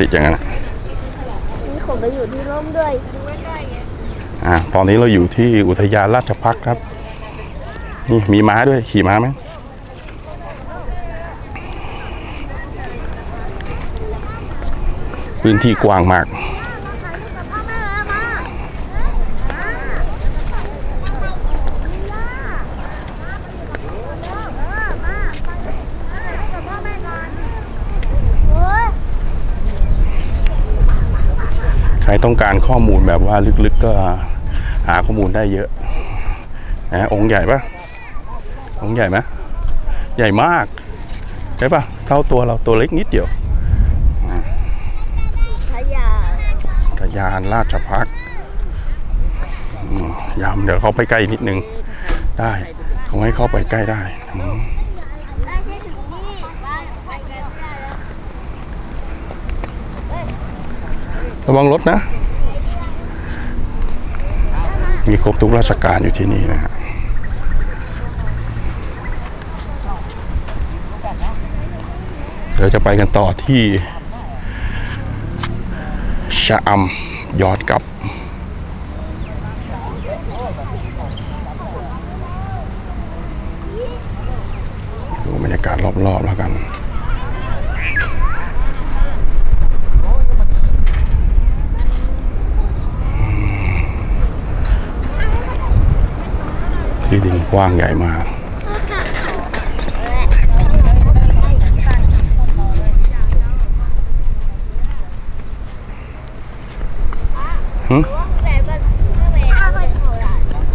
ติดอย่างนั้นอะมีขนไปอยู่ที่ร่มด้วยอ่าตอนนี้เราอยู่ที่อุทยานราชพักษ์ครับ นี่มีม้าด้วยขี่ม้าไหมพื้นที่กว้างมาก ใครต้องการข้อมูลแบบว่าลึกๆก็หาข้อมูลได้เยอะนะองค์ใหญ่ปะองค์ใหญ่ไหมใหญ่มากใช่ปะเท่าตัวเราตัวเล็กนิดเดียวพยาทยานราชพักยามเดี๋ยวเขาไปใกล้นิดนึงได้เขาให้เข้าไปใกล้ได้แค่ถึงนี่บ้านไปกันไม่ได้ ระวังรถนะ มีครบทุกราชการอยู่ที่นี่นะฮะเดี๋ยวจะไปกันต่อที่ชะอำยอนกลับดูบรรยากาศรอบๆแล้วกัน ที่ดินกว้างใหญ่มากหึ